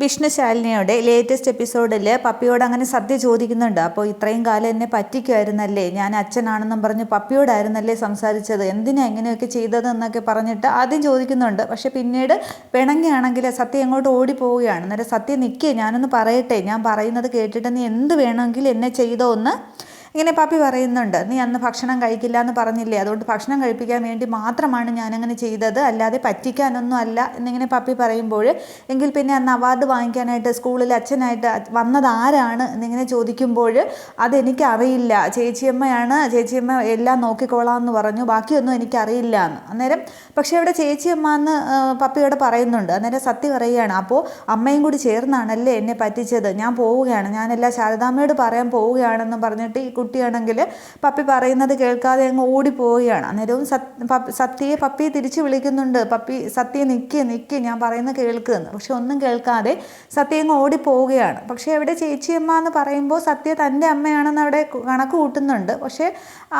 Vishnu ശാലിനിയുടെ latest എപ്പിസോഡിൽ പപ്പിയോട് അങ്ങനെ സദ്യ ചോദിക്കുന്നുണ്ട്. അപ്പോൾ ഇത്രയും കാലം എന്നെ പറ്റിക്കുമായിരുന്നല്ലേ ഞാൻ അച്ഛനാണെന്നും പറഞ്ഞ് പപ്പിയോടായിരുന്നല്ലേ സംസാരിച്ചത്? എന്തിനാ എങ്ങനെയൊക്കെ ചെയ്തതെന്നൊക്കെ പറഞ്ഞിട്ട് ആദ്യം ചോദിക്കുന്നുണ്ട്. പക്ഷേ പിന്നീട് പിണങ്ങിയാണെങ്കിൽ സത്യം എങ്ങോട്ട് ഓടിപ്പോവുകയാണ്. അന്നേരം സത്യം നിൽക്കേ ഞാനൊന്ന് പറയട്ടെ. ഞാൻ പറയുന്നത് കേട്ടിട്ട് നീ എന്ത് വേണമെങ്കിൽ എന്നെ ചെയ്തോ എന്ന് ഇങ്ങനെ പാപ്പി പറയുന്നുണ്ട് നീ അന്ന് ഭക്ഷണം കഴിക്കില്ല എന്ന് പറഞ്ഞില്ലേ? അതുകൊണ്ട് ഭക്ഷണം കഴിപ്പിക്കാൻ വേണ്ടി മാത്രമാണ് ഞാനങ്ങനെ ചെയ്തത്. അല്ലാതെ പറ്റിക്കാനൊന്നും അല്ല എന്നിങ്ങനെ പാപ്പി പറയുമ്പോൾ എങ്കിൽ പിന്നെ അന്ന് അവാർഡ് വാങ്ങിക്കാനായിട്ട് സ്കൂളിൽ അച്ഛനായിട്ട് വന്നത് ആരാണ്? എന്നിങ്ങനെ ചോദിക്കുമ്പോൾ അതെനിക്ക് അറിയില്ല ചേച്ചിയമ്മയാണ്. ചേച്ചിയമ്മ എല്ലാം നോക്കിക്കോളാം എന്ന് പറഞ്ഞു. ബാക്കിയൊന്നും എനിക്കറിയില്ല എന്ന്. അന്നേരം പക്ഷേ അവിടെ ചേച്ചിയമ്മ എന്ന് പപ്പിയോട് പറയുന്നുണ്ട്. അന്നേരം സത്യം പറയുകയാണ് അപ്പോൾ അമ്മയും കൂടി ചേർന്നാണല്ലേ എന്നെ പറ്റിച്ചത്? ഞാൻ പോവുകയാണ്. ഞാനെല്ലാം ശാരദാമ്മയോട് പറയാൻ പോവുകയാണെന്ന് പറഞ്ഞിട്ട് ഈ കുട്ടിയാണെങ്കിൽ പപ്പി പറയുന്നത് കേൾക്കാതെ അങ്ങ് ഓടിപ്പോവുകയാണ്. അന്നേരവും സത് പപ്പി സത്യയെ പപ്പിയെ തിരിച്ച് വിളിക്കുന്നുണ്ട്. പപ്പി സത്യ നിൽക്കുക നിൽക്കുക ഞാൻ പറയുന്നത് കേൾക്കുമെന്ന് പക്ഷെ ഒന്നും കേൾക്കാതെ സത്യ അങ്ങ് ഓടിപ്പോവുകയാണ്. പക്ഷേ അവിടെ ചേച്ചിയമ്മ എന്ന് പറയുമ്പോൾ സത്യ തന്റെ അമ്മയാണെന്ന് അവിടെ കണക്ക് കൂട്ടുന്നുണ്ട്. പക്ഷേ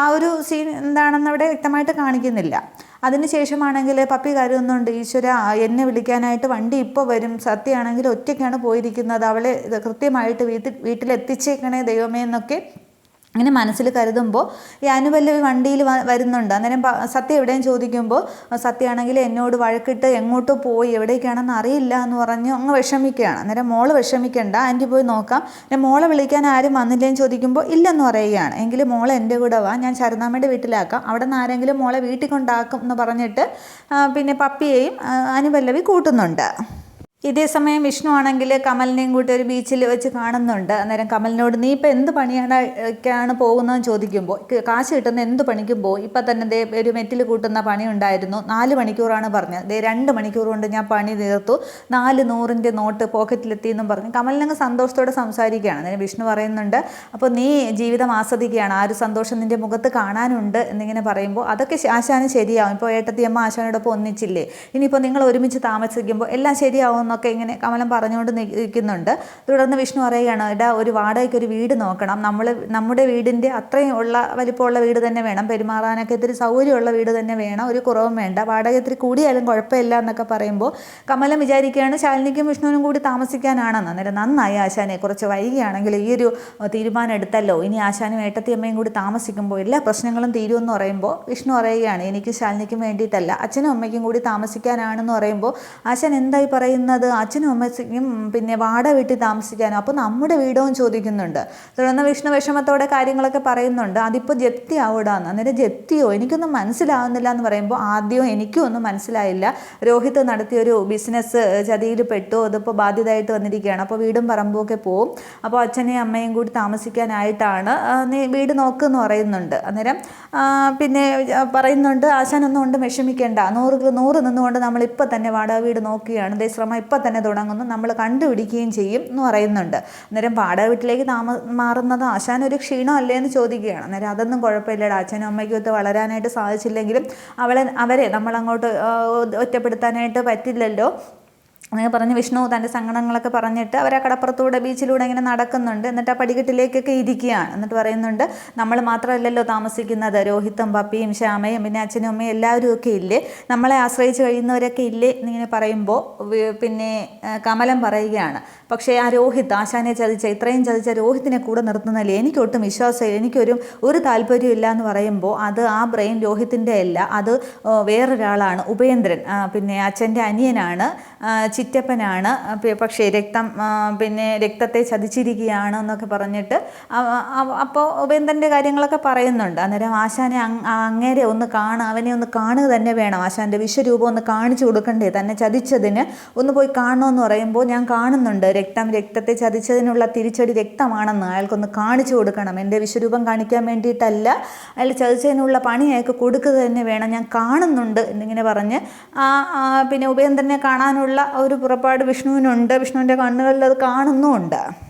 ആ ഒരു സീൻ എന്താണെന്ന് അവിടെ വ്യക്തമായിട്ട് കാണിക്കുന്നില്ല. അതിനുശേഷമാണെങ്കിൽ പപ്പി കരുതുന്നുണ്ട് ഈശ്വര എന്നെ വിളിക്കാനായിട്ട് വണ്ടി ഇപ്പോൾ വരും. സത്യമാണെങ്കിൽ ഒറ്റയ്ക്കാണ് പോയിരിക്കുന്നത്. അവളെ കൃത്യമായിട്ട് വീട്ടിൽ വീട്ടിലെത്തിച്ചേക്കണേ ദൈവമേ എന്നൊക്കെ അങ്ങനെ മനസ്സിൽ കരുതുമ്പോൾ ഈ അനുപല്ലവി വണ്ടിയിൽ വരുന്നുണ്ട്. അന്നേരം സത്യം എവിടെയും ചോദിക്കുമ്പോൾ സത്യമാണെങ്കിൽ എന്നോട് വഴക്കിട്ട് എങ്ങോട്ട് പോയി? എവിടേക്കാണെന്ന് അറിയില്ല എന്ന് പറഞ്ഞ് അങ്ങ് വിഷമിക്കുകയാണ്. അന്നേരം മോൾ വിഷമിക്കണ്ട. ആന്റി പോയി നോക്കാം. പിന്നെ മോളെ വിളിക്കാൻ ആരും വന്നില്ലേന്ന് ചോദിക്കുമ്പോൾ ഇല്ലെന്ന് പറയുകയാണ്. എങ്കിലും മോളെ എന്റെ കൂടെ വാ. ഞാൻ ശരതാമ്മയുടെ വീട്ടിലാക്കാം. അവിടെ നിന്ന് ആരെങ്കിലും മോളെ വീട്ടിൽ കൊണ്ടാക്കും എന്ന് പറഞ്ഞിട്ട് പിന്നെ പപ്പിയെയും അനുപല്ലവി കൂട്ടുന്നുണ്ട്. ഇതേ സമയം വിഷ്ണു ആണെങ്കിൽ കമലിനെയും കൂട്ടി ഒരു ബീച്ചിൽ വെച്ച് കാണുന്നുണ്ട്. അന്നേരം കമലിനോട് നീ ഇപ്പം എന്ത് പണിയാണ് പോകുന്നതെന്ന് ചോദിക്കുമ്പോൾ കാശ് കിട്ടുന്ന എന്ത് പണിക്കും പോകും ഇപ്പം തന്നെ ദേ ഒരു മെറ്റിൽ കൂട്ടുന്ന പണി ഉണ്ടായിരുന്നു. നാല് മണിക്കൂറാണ് പറഞ്ഞത്. ദേ രണ്ട് മണിക്കൂർ കൊണ്ട് ഞാൻ പണി തീർത്തു. നാല് നൂറിന്റെ നോട്ട് പോക്കറ്റിലെത്തി എന്നും പറഞ്ഞു. കമലിനങ്ങ് സന്തോഷത്തോടെ സംസാരിക്കുകയാണ്. അന്നേരം വിഷ്ണു പറയുന്നുണ്ട് അപ്പോൾ നീ ജീവിതം ആസ്വദിക്കുകയാണ്. ആ ഒരു സന്തോഷം നിന്റെ മുഖത്ത് കാണാനുണ്ട് എന്നിങ്ങനെ പറയുമ്പോൾ അതൊക്കെ ആശാന് ശരിയാവും. ഇപ്പോൾ ഏട്ടത്തിയമ്മ ആശാനോടൊപ്പം ഒന്നിച്ചില്ലേ? ഇനിയിപ്പോൾ നിങ്ങൾ ഒരുമിച്ച് താമസിക്കുമ്പോൾ എല്ലാം ശരിയാവും എന്നൊക്കെ ഇങ്ങനെ കമലം പറഞ്ഞുകൊണ്ട് നിൽക്കുന്നുണ്ട്. തുടർന്ന് വിഷ്ണു പറയുകയാണ് എടാ ഒരു വാടകയ്ക്ക് ഒരു വീട് നോക്കണം. നമ്മൾ നമ്മുടെ വീടിന്റെ അത്രയും ഉള്ള വലിപ്പമുള്ള വീട് തന്നെ വേണം. പെരുമാറാനൊക്കെ ഇത്തിരി സൗകര്യമുള്ള വീട് തന്നെ വേണം. ഒരു കുറവും വേണ്ട. വാടക ഇത്തിരി കൂടിയാലും കുഴപ്പമില്ല എന്നൊക്കെ പറയുമ്പോൾ കമലം വിചാരിക്കുകയാണ് ശാലിനിക്കും വിഷ്ണുവിനും കൂടി താമസിക്കാനാണെന്ന്. അന്നേരം നന്നായി ആശാനെ. കുറച്ച് വൈകിയാണെങ്കിൽ ഈ ഒരു തീരുമാനം എടുത്തല്ലോ. ഇനി ആശാനും ഏട്ടത്തിയമ്മയും കൂടി താമസിക്കുമ്പോൾ എല്ലാ പ്രശ്നങ്ങളും തീരുമെന്ന് പറയുമ്പോൾ വിഷ്ണു പറയുകയാണ് എനിക്ക് ശാലിനിക്കും വേണ്ടിയിട്ടല്ല. അച്ഛനും അമ്മയ്ക്കും കൂടി താമസിക്കാനാണെന്ന് പറയുമ്പോൾ ആശാൻ എന്തായി പറയുന്നത്? അച്ഛനും അമ്മയ്ക്കും പിന്നെ വാട വീട്ടിൽ താമസിക്കാനോ. അപ്പോൾ നമ്മുടെ വീടവും ചോദിക്കുന്നുണ്ട്. തുടർന്ന് വിഷ്ണു വിഷമത്തോടെ കാര്യങ്ങളൊക്കെ പറയുന്നുണ്ട്. അതിപ്പോൾ ജപ്തി ആവൂടാന്ന്. അന്നേരം ജപ്തിയോ? എനിക്കൊന്നും മനസ്സിലാവുന്നില്ല എന്ന് പറയുമ്പോൾ ആദ്യം എനിക്കും ഒന്നും മനസ്സിലായില്ല. രോഹിത് നടത്തിയൊരു ബിസിനസ് ചതിയിൽ പെട്ടു. അതിപ്പോൾ ബാധ്യതയായിട്ട് വന്നിരിക്കുകയാണ്. അപ്പോൾ വീടും പറമ്പുമൊക്കെ പോവും. അപ്പോൾ അച്ഛനെയും അമ്മയും കൂടി താമസിക്കാനായിട്ടാണ് നീ വീട് നോക്കുമെന്ന് പറയുന്നുണ്ട്. അന്നേരം പിന്നെ പറയുന്നുണ്ട് ആശാനൊന്നും കൊണ്ട് വിഷമിക്കേണ്ട. നൂറ് നൂറ് നിന്നുകൊണ്ട് നമ്മളിപ്പോൾ തന്നെ വാടക വീട് നോക്കുകയാണ്. ദേ ശ്രമം ഇപ്പം തന്നെ തുടങ്ങുന്നു. നമ്മൾ കണ്ടുപിടിക്കുകയും ചെയ്യും എന്ന് പറയുന്നുണ്ട്. അന്നേരം പാടക വീട്ടിലേക്ക് താമ മാറുന്നത് ആശാൻ ഒരു ക്ഷീണം അല്ലേ എന്ന് ചോദിക്കുകയാണ്. അന്നേരം അതൊന്നും കുഴപ്പമില്ലടാ. അച്ഛനും അമ്മയ്ക്കും ഒത്ത് വളരാനായിട്ട് സാധിച്ചില്ലെങ്കിലും അവളെ അവരെ നമ്മളങ്ങോട്ട് ഒറ്റപ്പെടുത്താനായിട്ട് പറ്റില്ലല്ലോ. അങ്ങനെ പറഞ്ഞ് വിഷ്ണു തന്റെ സങ്കടങ്ങളൊക്കെ പറഞ്ഞിട്ട് അവർ ആ കടപ്പുറത്തൂടെ ബീച്ചിലൂടെ ഇങ്ങനെ നടക്കുന്നുണ്ട്. എന്നിട്ട് ആ പടികെട്ടിലേക്കൊക്കെ ഇരിക്കുകയാണ്. എന്നിട്ട് പറയുന്നുണ്ട് നമ്മൾ മാത്രമല്ലല്ലോ താമസിക്കുന്നത്. രോഹിത്തും പപ്പിയും ശ്യാമയും പിന്നെ അച്ഛനും അമ്മയും എല്ലാവരും ഒക്കെ ഇല്ലേ? നമ്മളെ ആശ്രയിച്ച് കഴിയുന്നവരൊക്കെ ഇല്ലേ? എന്നിങ്ങനെ പറയുമ്പോൾ പിന്നെ കമലം പറയുകയാണ് പക്ഷേ ആ രോഹിത് ആശാനെ ചതിച്ച ഇത്രയും ചതിച്ച രോഹിത്തിനെ കൂടെ നിർത്തുന്നില്ലേ? എനിക്കൊട്ടും വിശ്വാസമില്ല. എനിക്കൊരു ഒരു താല്പര്യം ഇല്ല എന്ന് പറയുമ്പോൾ അത് ആ ബ്രെയിൻ രോഹിത്തിന്റെ അല്ല. അത് വേറൊരാളാണ്. ഉപേന്ദ്രൻ പിന്നെ അച്ഛന്റെ അനിയനാണ് ചിറ്റപ്പനാണ്. പക്ഷേ രക്തം പിന്നെ രക്തത്തെ ചതിച്ചിരിക്കുകയാണ് എന്നൊക്കെ പറഞ്ഞിട്ട് അപ്പോൾ ഉപേന്ദ്രന്റെ കാര്യങ്ങളൊക്കെ പറയുന്നുണ്ട്. അന്നേരം ആശാനെ അങ്- അങ്ങേരെ ഒന്ന് കാണുക അവനെ ഒന്ന് കാണുക തന്നെ വേണം. ആശാന്റെ വിശ്വരൂപം ഒന്ന് കാണിച്ചു കൊടുക്കണ്ടേ? തന്നെ ചതിച്ചതിന് ഒന്ന് പോയി കാണണമെന്ന് പറയുമ്പോൾ ഞാൻ കാണുന്നുണ്ട്. രക്തം രക്തത്തെ ചതിച്ചതിനുള്ള തിരിച്ചടി രക്തമാണെന്ന് അയാൾക്കൊന്ന് കാണിച്ചു കൊടുക്കണം. എന്റെ വിശ്വരൂപം കാണിക്കാൻ വേണ്ടിയിട്ടല്ല. അയാൾ ചതിച്ചതിനുള്ള പണി അയാൾക്ക് കൊടുക്കുക തന്നെ വേണം. ഞാൻ കാണുന്നുണ്ട് എന്നിങ്ങനെ പറഞ്ഞ് പിന്നെ ഉപേന്ദ്രനെ കാണാനുള്ള ഒരു പുറപ്പാട് വിഷ്ണുവിനുണ്ട്. വിഷ്ണുവിന്റെ കണ്ണുകളിൽ അത് കാണുന്നുമുണ്ട്.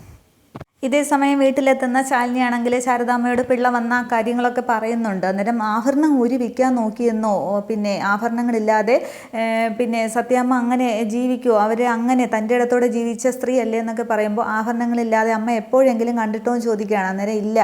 ഇതേ സമയം വീട്ടിലെത്തുന്ന ശാലിനിയാണെങ്കിൽ ശാരദാമ്മയോട് പിള്ള വന്ന കാര്യങ്ങളൊക്കെ പറയുന്നുണ്ട്. അന്നേരം ആഭരണം ഊരി വിൽക്കാൻ നോക്കിയെന്നോ പിന്നെ ആഭരണങ്ങളില്ലാതെ പിന്നെ സത്യാമ്മ അങ്ങനെ ജീവിക്കുമോ അവർ അങ്ങനെ തന്റെ ഇടത്തോടെ ജീവിച്ച സ്ത്രീ അല്ലേ എന്നൊക്കെ പറയുമ്പോൾ ആഭരണങ്ങളില്ലാതെ അമ്മ എപ്പോഴെങ്കിലും കണ്ടിട്ടോ എന്ന് ചോദിക്കുകയാണ്. അന്നേരം ഇല്ല.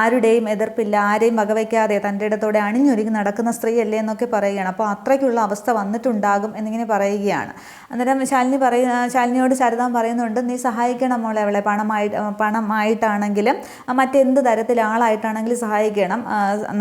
ആരുടെയും എതിർപ്പില്ല. ആരെയും വകവയ്ക്കാതെ തന്റെ ഇടത്തോടെ അണിഞ്ഞൊരുങ്ങി നടക്കുന്ന സ്ത്രീ അല്ലേ എന്നൊക്കെ പറയുകയാണ്. അപ്പോൾ അത്രയ്ക്കുള്ള അവസ്ഥ വന്നിട്ടുണ്ടാകും എന്നിങ്ങനെ പറയുകയാണ്. അന്നേരം ശാലിനി പറയുന്ന ശാലിനിയോട് ശാരദാമ്മ പറയുന്നുണ്ട് നീ സഹായിക്കണം മോളെ അവളെ. പണമായി പണമായിട്ടാണെങ്കിലും മറ്റെന്ത് തരത്തിൽ ആളായിട്ടാണെങ്കിലും സഹായിക്കണം.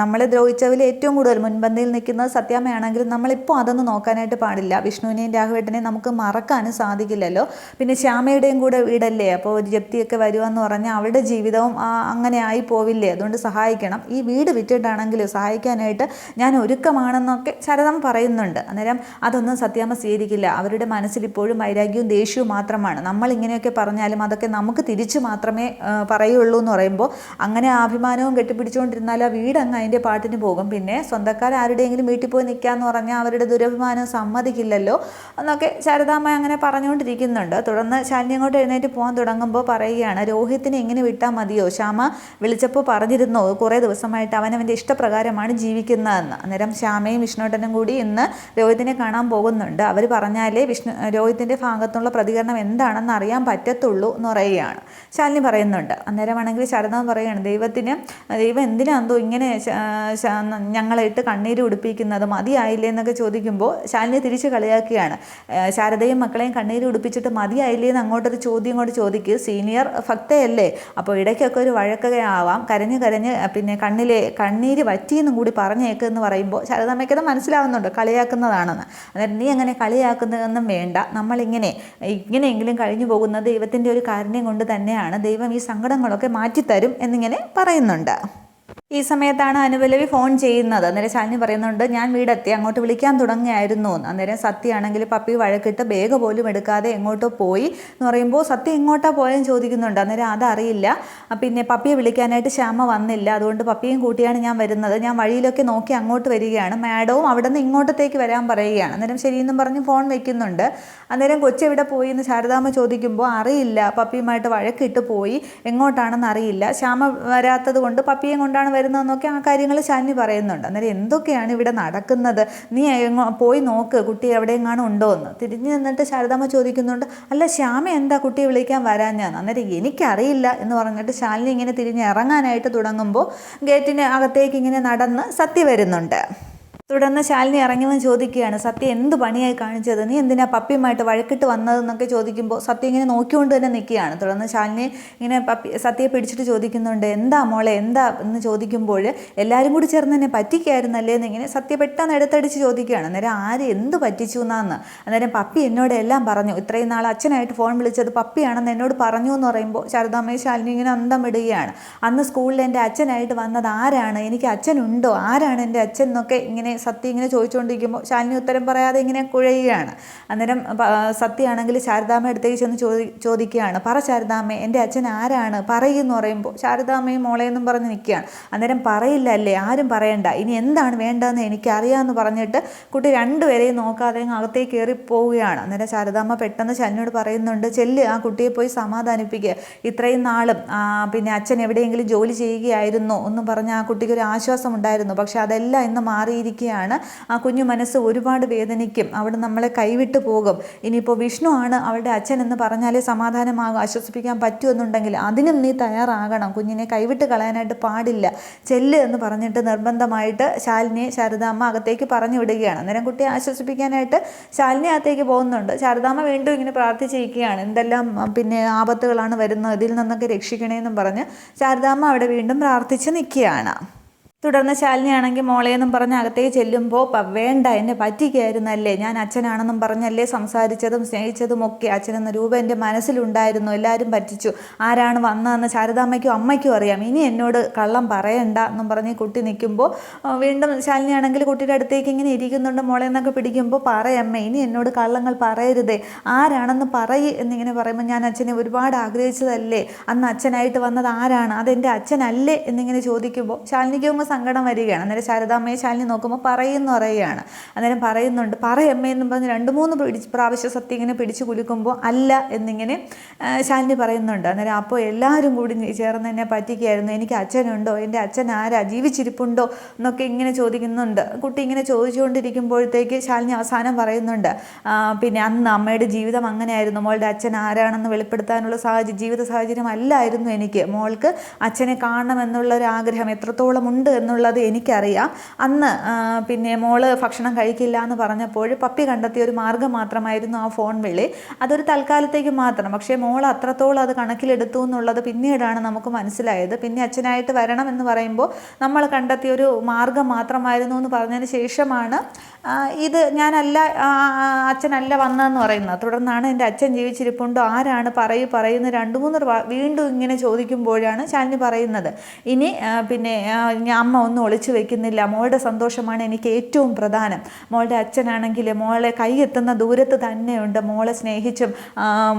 നമ്മളെ ദ്രോഹിച്ചവരിൽ ഏറ്റവും കൂടുതൽ മുൻപന്തിയിൽ നിൽക്കുന്നത് സത്യാമ്മയാണെങ്കിലും നമ്മളിപ്പോൾ അതൊന്നും നോക്കാനായിട്ട് പാടില്ല. വിഷ്ണുവിനെയും രാഘവേട്ടനെയും നമുക്ക് മറക്കാനും സാധിക്കില്ലല്ലോ. പിന്നെ ശ്യാമയുടെയും കൂടെ വീടല്ലേ? അപ്പോൾ ഒരു ജപ്തിയൊക്കെ വരുമെന്ന് പറഞ്ഞാൽ അവളുടെ ജീവിതവും അങ്ങനെ ആയി പോവില്ലേ? അതുകൊണ്ട് സഹായിക്കണം. ഈ വീട് വിറ്റിട്ടാണെങ്കിലും സഹായിക്കാനായിട്ട് ഞാൻ ഒരുക്കമാണെന്നൊക്കെ ശരതം പറയുന്നുണ്ട്. അന്നേരം അതൊന്നും സത്യാമ്മ സ്വീകരിക്കില്ല. അവരുടെ മനസ്സിൽ ഇപ്പോഴും വൈരാഗ്യവും ദേഷ്യവും മാത്രമാണ്. നമ്മൾ ഇങ്ങനെയൊക്കെ പറഞ്ഞാലും അതൊക്കെ നമുക്ക് തിരിച്ചു മാത്രമേ പറയുള്ളൂ എന്ന് പറയുമ്പോൾ അങ്ങനെ അഭിമാനവും കെട്ടിപ്പിടിച്ചുകൊണ്ടിരുന്നാൽ ആ വീട് അങ്ങ് അതിന്റെ പാട്ടിന് പോകും. പിന്നെ സ്വന്തക്കാർ ആരുടെയെങ്കിലും വീട്ടിൽ പോയി നിൽക്കാന്ന് പറഞ്ഞാൽ അവരുടെ ദുരഭിമാനം സമ്മതിക്കില്ലല്ലോ എന്നൊക്കെ ശാരദാമ്മ അങ്ങനെ പറഞ്ഞുകൊണ്ടിരിക്കുന്നുണ്ട്. തുടർന്ന് ശാലിനി അങ്ങോട്ട് എഴുന്നേറ്റ് പോകാൻ തുടങ്ങുമ്പോൾ പറയുകയാണ് രോഹിത്തിനെ എങ്ങനെ വിട്ടാൽ മതിയോ? ശ്യാമ വിളിച്ചപ്പോൾ പറഞ്ഞിരുന്നു? കുറേ ദിവസമായിട്ട് അവനവന്റെ ഇഷ്ടപ്രകാരമാണ് ജീവിക്കുന്നതെന്ന്. അന്നേരം ശ്യാമയും വിഷ്ണുട്ടനും കൂടി ഇന്ന് രോഹിത്തിനെ കാണാൻ പോകുന്നുണ്ട്. അവർ പറഞ്ഞാലേ വിഷ്ണു രോഹിത്തിന്റെ ഭാഗത്തുള്ള പ്രതികരണം എന്താണെന്ന് അറിയാൻ പറ്റത്തുള്ളൂ എന്ന് പറയുകയാണ്. ശാലിനി പറയുന്നുണ്ട്. അന്നേരമാണെങ്കിൽ ശരദം പറയുകയാണ് ദൈവത്തിന് ദൈവം എന്തിനാന്തോ ഇങ്ങനെ ശ- ശ- ഞങ്ങളെ ഇട്ട് കണ്ണീര് ഉടുപ്പിക്കുന്നത്? മതിയായില്ലേ? എന്നൊക്കെ ചോദിക്കുമ്പോൾ ശാലിനി തിരിച്ച് കളിയാക്കുകയാണ്. ശാരദയും മക്കളെയും കണ്ണീര് ഉടുപ്പിച്ചിട്ട് മതിയായില്ലേ എന്ന് അങ്ങോട്ടൊരു ചോദ്യം കൂടി ചോദിക്കുക സീനിയർ ഭക്തയല്ലേ? അപ്പോൾ ഇടയ്ക്കൊക്കെ ഒരു വഴക്കുകയാവാം കരഞ്ഞ് കരഞ്ഞ് പിന്നെ കണ്ണിലെ കണ്ണീര് വറ്റിയെന്നും കൂടി പറഞ്ഞേക്കെന്ന് പറയുമ്പോൾ ശാരദാമ്മയ്ക്കത് മനസ്സിലാവുന്നുണ്ട് കളിയാക്കുന്നതാണെന്ന്. അന്നേരം നീ അങ്ങനെ കളിയാക്കുന്നതൊന്നും വേണ്ട. നമ്മളിങ്ങനെ ഇങ്ങനെയെങ്കിലും കഴിഞ്ഞു പോകുന്നത് ദൈവത്തിന്റെ ഒരു കാരുണ്യം കൊണ്ട് തന്നെയാണ്. ദൈവം ഈ സങ്കടങ്ങളൊക്കെ മാറ്റിത്തരും എന്നിങ്ങനെ പറയുന്നുണ്ട്. ഈ സമയത്താണ് അനുപല്ലവി ഫോൺ ചെയ്യുന്നത്. അന്നേരം ശാലിനി പറയുന്നുണ്ട് ഞാൻ വീടെത്തി അങ്ങോട്ട് വിളിക്കാൻ തുടങ്ങിയായിരുന്നു. അന്നേരം സത്യമാണെങ്കിൽ പപ്പി വഴക്കിട്ട് ബാഗ് പോലും എടുക്കാതെ എങ്ങോട്ടോ പോയി എന്ന് പറയുമ്പോൾ സത്യ എങ്ങോട്ടാ പോയെന്ന് ചോദിക്കുന്നുണ്ട്. അന്നേരം അതറിയില്ല. പിന്നെ പപ്പിയെ വിളിക്കാനായിട്ട് ശ്യാമ വന്നില്ല. അതുകൊണ്ട് പപ്പിയും കൂട്ടിയാണ് ഞാൻ വരുന്നത്. ഞാൻ വഴിയിലൊക്കെ നോക്കി അങ്ങോട്ട് വരികയാണ്. മാഡവും അവിടെ നിന്ന് ഇങ്ങോട്ടത്തേക്ക് വരാൻ പറയുകയാണ്. അന്നേരം ശരിയെന്നും പറഞ്ഞ് ഫോൺ വെക്കുന്നുണ്ട്. അന്നേരം കൊച്ചെവിടെ പോയി എന്ന് ശാരദാമ്മ ചോദിക്കുമ്പോൾ അറിയില്ല പപ്പിയുമായിട്ട് വഴക്കിട്ട് പോയി. എങ്ങോട്ടാണെന്ന് അറിയില്ല. ശ്യാമ വരാത്തത് കൊണ്ട് പപ്പിയെ കൊണ്ടാണ് വരുന്നതെന്നൊക്കെ ആ കാര്യങ്ങൾ ശാലിനി പറയുന്നുണ്ട്. അന്നേരം എന്തൊക്കെയാണ് ഇവിടെ നടക്കുന്നത്? നീ പോയി നോക്ക് കുട്ടി എവിടെയെങ്ങാനും ഉണ്ടോ എന്ന് തിരിഞ്ഞ് നിന്നിട്ട് ശാരദാമ്മ ചോദിക്കുന്നുണ്ട് അല്ല ശ്യാമ എന്താ കുട്ടിയെ വിളിക്കാൻ വരാഞ്ഞാന്ന്? അന്നേരം എനിക്കറിയില്ല എന്ന് പറഞ്ഞിട്ട് ശാലിനി ഇങ്ങനെ തിരിഞ്ഞ് ഇറങ്ങാനായിട്ട് തുടങ്ങുമ്പോൾ ഗേറ്റിന് അകത്തേക്ക് ഇങ്ങനെ നടന്ന് സത്യ വരുന്നുണ്ട്. തുടർന്ന് ശാലിനി ഇറങ്ങിവന്ന് ചോദിക്കുകയാണ് സത്യ എന്ത് പണിയായി കാണിച്ചത്? നീ എന്തിനാ പപ്പിയുമായിട്ട് വഴക്കിട്ട് വന്നതെന്നൊക്കെ ചോദിക്കുമ്പോൾ സത്യ ഇങ്ങനെ നോക്കിക്കൊണ്ട് തന്നെ നിൽക്കുകയാണ്. തുടർന്ന് ശാലിനി ഇങ്ങനെ പപ്പി സത്യയെ പിടിച്ചിട്ട് ചോദിക്കുന്നുണ്ട് എന്താ മോളെ എന്താ? എന്ന് ചോദിക്കുമ്പോൾ എല്ലാവരും കൂടി ചേർന്ന് എന്നെ പറ്റിക്കായിരുന്നല്ലേ എന്നിങ്ങനെ സത്യ പെട്ടെന്ന് എടുത്തടിച്ച് ചോദിക്കുകയാണ്. അന്നേരം ആര് എന്ത് പറ്റിച്ചു എന്നാന്ന്? അന്നേരം പപ്പി എന്നോട് എല്ലാം പറഞ്ഞു. ഇത്രയും നാൾ അച്ഛനായിട്ട് ഫോൺ വിളിച്ചത് പപ്പിയാണെന്ന് എന്നോട് പറഞ്ഞു എന്ന് പറയുമ്പോൾ ശാരദാമ്മയും ശാലിനി ഇങ്ങനെ അന്തം ഇടുകയാണ് അന്ന് സ്കൂളിൽ എന്റെ അച്ഛനായിട്ട് വന്നത് ആരാണ്? എനിക്ക് അച്ഛനുണ്ടോ? ആരാണ് എന്റെ അച്ഛൻ? എന്നൊക്കെ ഇങ്ങനെ സത്യ ഇങ്ങനെ ചോദിച്ചുകൊണ്ടിരിക്കുമ്പോൾ ശാലിനി ഉത്തരം പറയാതെ ഇങ്ങനെ കുഴയുകയാണ്. അന്നേരം സത്യയാണെങ്കിൽ ശാരദാമ്മ അടുത്തേക്ക് ചെന്ന് ചോദി ചോദിക്കുകയാണ്. പറ ശാരദാമ്മ എന്റെ അച്ഛൻ ആരാണ്? പറയുമെന്ന് പറയുമ്പോൾ ശാരദാമ്മയും മോളെയെന്നും പറഞ്ഞ് നിൽക്കുകയാണ്. അന്നേരം പറയില്ല അല്ലേ? ആരും പറയണ്ട. ഇനി എന്താണ് വേണ്ടതെന്ന് എനിക്കറിയാമെന്ന് പറഞ്ഞിട്ട് കുട്ടി രണ്ടുപേരെയും നോക്കാതെ അകത്തേക്ക് കയറി പോവുകയാണ്. അന്നേരം ശാരദാമ്മ പെട്ടെന്ന് ശാലിനിയോട് പറയുന്നുണ്ട് ചെല്ല് ആ കുട്ടിയെ പോയി സമാധാനിപ്പിക്കുക ഇത്രയും നാളും പിന്നെ അച്ഛൻ എവിടെയെങ്കിലും ജോലി ചെയ്യുകയായിരുന്നു എന്നും പറഞ്ഞ് ആ കുട്ടിക്ക് ഒരു ആശ്വാസം ഉണ്ടായിരുന്നു പക്ഷെ അതെല്ലാം ഇന്ന് മാറിയിരിക്കുകയാണ് ആ കുഞ്ഞു മനസ്സ് ഒരുപാട് വേദനിക്കും. അവിടെ നമ്മളെ കൈവിട്ട് പോകും. ഇനിയിപ്പോൾ വിഷ്ണു ആണ് അവളുടെ അച്ഛൻ എന്ന് പറഞ്ഞാലേ സമാധാനമാകും ആശ്വസിപ്പിക്കാൻ പറ്റുമെന്നുണ്ടെങ്കിൽ അതിനും നീ തയ്യാറാകണം. കുഞ്ഞിനെ കൈവിട്ട് കളയാനായിട്ട് പാടില്ല. ചെല്ല് എന്ന് പറഞ്ഞിട്ട് നിർബന്ധമായിട്ട് ശാലിനിയെ ശാരദാമ്മ അകത്തേക്ക് പറഞ്ഞു വിടുകയാണ്. അന്നേരം കുട്ടിയെ ആശ്വസിപ്പിക്കാനായിട്ട് ശാലിനി അകത്തേക്ക് പോകുന്നുണ്ട്. ശാരദാമ്മ വീണ്ടും ഇങ്ങനെ പ്രാർത്ഥിച്ചിരിക്കുകയാണ്. എന്തെല്ലാം പിന്നെ ആപത്തുകളാണ് വരുന്നത് ഇതിൽ നിന്നൊക്കെ രക്ഷിക്കണേന്നും പറഞ്ഞ് ശാരദാമ്മ അവിടെ വീണ്ടും പ്രാർത്ഥിച്ച് നിൽക്കുകയാണ്. തുടർന്ന് ശാലിനിയാണെങ്കിൽ മോളെന്നും പറഞ്ഞ് അകത്തേക്ക് ചെല്ലുമ്പോൾ "പ- വേണ്ട എന്നെ പറ്റിക്കായിരുന്നല്ലേ? ഞാൻ അച്ഛനാണെന്നും പറഞ്ഞല്ലേ സംസാരിച്ചതും സ്നേഹിച്ചതും ഒക്കെ അച്ഛനെന്ന രൂപ എന്റെ മനസ്സിലുണ്ടായിരുന്നു. എല്ലാവരും പറ്റിച്ചു. ആരാണ് വന്നതെന്ന് ശാരദാമ്മയ്ക്കും അമ്മയ്ക്കും അറിയാം. ഇനി എന്നോട് കള്ളം പറയണ്ട എന്നും പറഞ്ഞ് കുട്ടി നിൽക്കുമ്പോൾ വീണ്ടും ശാലിനിയാണെങ്കിൽ കുട്ടിയുടെ അടുത്തേക്ക് ഇങ്ങനെ ഇരിക്കുന്നുണ്ട് മോളെ എന്നൊക്കെ പിടിക്കുമ്പോൾ പറയമ്മ ഇനി എന്നോട് കള്ളങ്ങൾ പറയരുതേ. ആരാണെന്ന് പറയ് എന്നിങ്ങനെ പറയുമ്പോൾ ഞാൻ അച്ഛനെ ഒരുപാട് ആഗ്രഹിച്ചതല്ലേ? അന്ന് അച്ഛനായിട്ട് വന്നത് ആരാണ്? അതെന്റെ അച്ഛനല്ലേ? എന്നിങ്ങനെ ചോദിക്കുമ്പോൾ ശാലിനിക്ക് സങ്കടം വരികയാണ്. അന്നേരം ശാരദാമ്മയെ ശാലിനി നോക്കുമ്പോൾ പറയുന്നു പറയുകയാണ്. അന്നേരം പറയുന്നുണ്ട് പറയമ്മയെന്നും പറഞ്ഞ് രണ്ട് മൂന്ന് പിടിച്ച് പ്രാവശ്യം സത്യം ഇങ്ങനെ പിടിച്ചു കുലുക്കുമ്പോൾ അല്ല എന്നിങ്ങനെ ശാലിനി പറയുന്നുണ്ട്. അന്നേരം അപ്പോൾ എല്ലാവരും കൂടി ചേർന്ന് എന്നെ പറ്റിക്കായിരുന്നു. എനിക്ക് അച്ഛനുണ്ടോ? എന്റെ അച്ഛൻ ആരാ? ജീവിച്ചിരിപ്പുണ്ടോ? എന്നൊക്കെ ഇങ്ങനെ ചോദിക്കുന്നുണ്ട്. കുട്ടി ഇങ്ങനെ ചോദിച്ചുകൊണ്ടിരിക്കുമ്പോഴത്തേക്ക് ശാലിനി അവസാനം പറയുന്നുണ്ട് പിന്നെ അന്ന് അമ്മയുടെ ജീവിതം അങ്ങനെയായിരുന്നു. മോളുടെ അച്ഛൻ ആരാണെന്ന് വെളിപ്പെടുത്താനുള്ള സാഹചര്യം ജീവിത സാഹചര്യം അല്ലായിരുന്നു എനിക്ക്. മോൾക്ക് അച്ഛനെ കാണണമെന്നുള്ള ഒരു ആഗ്രഹം എത്രത്തോളം ഉണ്ട് എന്നുള്ളത് എനിക്കറിയാം. അന്ന് പിന്നെ മോൾ ഭക്ഷണം കഴിക്കില്ല എന്ന് പറഞ്ഞപ്പോൾ പപ്പി കണ്ടെത്തിയ ഒരു മാർഗം മാത്രമായിരുന്നു ആ ഫോൺ വിളി. അതൊരു തൽക്കാലത്തേക്ക് മാത്രം. പക്ഷേ മോൾ അത്രത്തോളം അത് കണക്കിലെടുത്തു എന്നുള്ളത് പിന്നീടാണ് നമുക്ക് മനസ്സിലായത്. പിന്നെ അച്ഛനായിട്ട് വരണം എന്ന് പറയുമ്പോൾ നമ്മൾ കണ്ടെത്തിയ ഒരു മാർഗം മാത്രമായിരുന്നു എന്ന് പറഞ്ഞതിന് ശേഷമാണ് ഇത് ഞാനല്ല അച്ഛനല്ല വന്നതെന്ന് പറയുന്നത്. തുടർന്നാണ് എന്റെ അച്ഛൻ ജീവിച്ചിരിപ്പുണ്ടോ. ആരാണ് പറയൂ പറയുന്ന രണ്ട് മൂന്ന് വീണ്ടും ഇങ്ങനെ ചോദിക്കുമ്പോഴാണ് ശാലിനി പറയുന്നത്. ഇനി പിന്നെ ഞാൻ അമ്മ ഒന്നും ഒളിച്ചു വെക്കുന്നില്ല. മോളുടെ സന്തോഷമാണ് എനിക്ക് ഏറ്റവും പ്രധാനം. മോളുടെ അച്ഛനാണെങ്കിൽ മോളെ കൈയെത്തുന്ന ദൂരത്ത് തന്നെയുണ്ട്. മോളെ സ്നേഹിച്ചും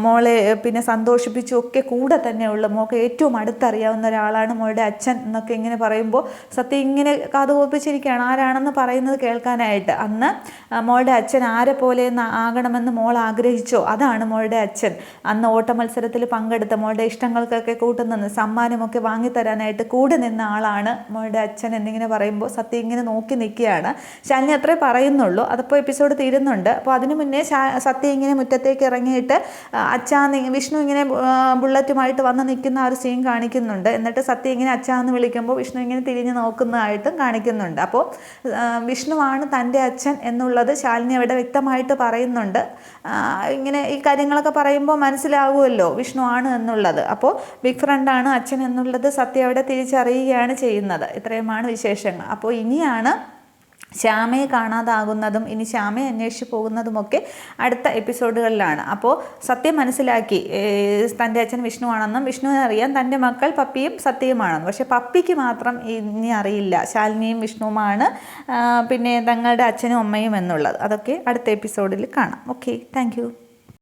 മോളെ പിന്നെ സന്തോഷിപ്പിച്ചും ഒക്കെ കൂടെ തന്നെ ഉള്ളു മോൾക്ക് ഏറ്റവും അടുത്തറിയാവുന്ന ഒരാളാണ് മോളുടെ അച്ഛൻ എന്നൊക്കെ ഇങ്ങനെ പറയുമ്പോൾ സത്യം ഇങ്ങനെ കാതുകോപ്പിച്ചിരിക്കുകയാണ് ആരാണെന്ന് പറയുന്നത് കേൾക്കാനായിട്ട്. അന്ന് മോളുടെ അച്ഛൻ ആരെ പോലെ ആകണമെന്ന് മോൾ ആഗ്രഹിച്ചോ? അതാണ് മോളുടെ അച്ഛൻ. അന്ന് ഓട്ട മത്സരത്തിൽ പങ്കെടുത്ത മോളുടെ ഇഷ്ടങ്ങൾക്കൊക്കെ കൂട്ടുനിന്ന് സമ്മാനമൊക്കെ വാങ്ങിത്തരാനായിട്ട് കൂടെ നിന്ന ആളാണ് മോളുടെ അച്ഛൻ. എന്നിങ്ങനെ പറയുമ്പോൾ സത്യം ഇങ്ങനെ നോക്കി നിൽക്കുകയാണ്. ശാലിനി അത്രേ പറയുന്നുള്ളൂ. അതിപ്പോൾ എപ്പിസോഡ് തീരുന്നുണ്ട്. അപ്പോൾ അതിനു മുന്നേ സത്യം ഇങ്ങനെ മുറ്റത്തേക്ക് ഇറങ്ങിയിട്ട് അച്ഛാ വിഷ്ണു ഇങ്ങനെ ബുള്ളറ്റുമായിട്ട് വന്ന് നിൽക്കുന്ന ആ ഒരു സീൻ കാണിക്കുന്നുണ്ട്. എന്നിട്ട് സത്യ ഇങ്ങനെ അച്ഛാന്ന് വിളിക്കുമ്പോൾ വിഷ്ണു ഇങ്ങനെ തിരിഞ്ഞ് നോക്കുന്നതായിട്ടും കാണിക്കുന്നുണ്ട്. അപ്പോൾ വിഷ്ണുവാണ് തന്റെ അച്ഛൻ എന്നുള്ളത് ശാലിനി അവിടെ വ്യക്തമായിട്ട് പറയുന്നുണ്ട്. ഇങ്ങനെ ഈ കാര്യങ്ങളൊക്കെ പറയുമ്പോൾ മനസ്സിലാവുമല്ലോ വിഷ്ണു ആണ് എന്നുള്ളത് അപ്പോൾ ബിഗ് ഫ്രണ്ടാണ് അച്ഛൻ എന്നുള്ളത് സത്യ അവിടെ തിരിച്ചറിയുകയാണ് ചെയ്യുന്നത്. ഇത്രയുമാണ് വിശേഷങ്ങൾ. അപ്പോൾ ഇനിയാണ് ശ്യാമയെ കാണാതാകുന്നതും ഇനി ശ്യാമയെ അന്വേഷിച്ച് പോകുന്നതുമൊക്കെ അടുത്ത എപ്പിസോഡുകളിലാണ്. അപ്പോൾ സത്യം മനസ്സിലാക്കി തന്റെ അച്ഛൻ വിഷ്ണുവാണെന്നും വിഷ്ണുവിനെ അറിയാം തന്റെ മക്കൾ പപ്പിയും സത്യയുമാണെന്നും. പക്ഷേ പപ്പിക്ക് മാത്രം ഇനി അറിയില്ല. ശാലിനിയും വിഷ്ണുവുമാണ് പിന്നെ തങ്ങളുടെ അച്ഛനും അമ്മയും എന്നുള്ളത്. അതൊക്കെ അടുത്ത എപ്പിസോഡിൽ കാണാം. Okay thank